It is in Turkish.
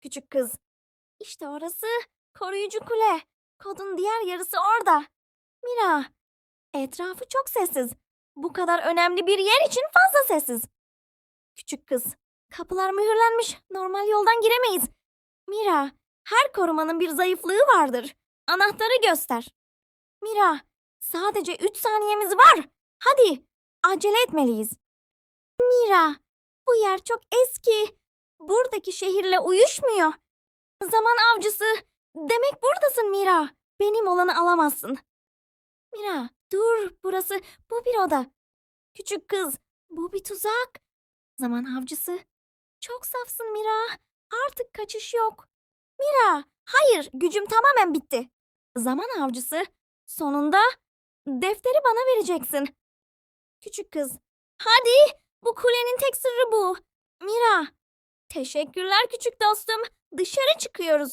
küçük kız. İşte orası koruyucu kule. Kodun diğer yarısı orada. Mira, etrafı çok sessiz. Bu kadar önemli bir yer için fazla sessiz. Küçük kız, kapılar mühürlenmiş. Normal yoldan giremeyiz. Mira, her korumanın bir zayıflığı vardır. Anahtarı göster. Mira, sadece 3 saniyemiz var. Hadi, acele etmeliyiz. Mira, bu yer çok eski. Buradaki şehirle uyuşmuyor. Zaman avcısı. Demek buradasın Mira. Benim olanı alamazsın. Mira, dur. Burası bu bir oda. Küçük kız, bu bir tuzak. Zaman avcısı. Çok safsın Mira. Artık kaçış yok. Mira, hayır, gücüm tamamen bitti. Zaman avcısı. Sonunda defteri bana vereceksin. Küçük kız, hadi. Bu kulenin tek sırrı bu. Teşekkürler küçük dostum. Dışarı çıkıyoruz.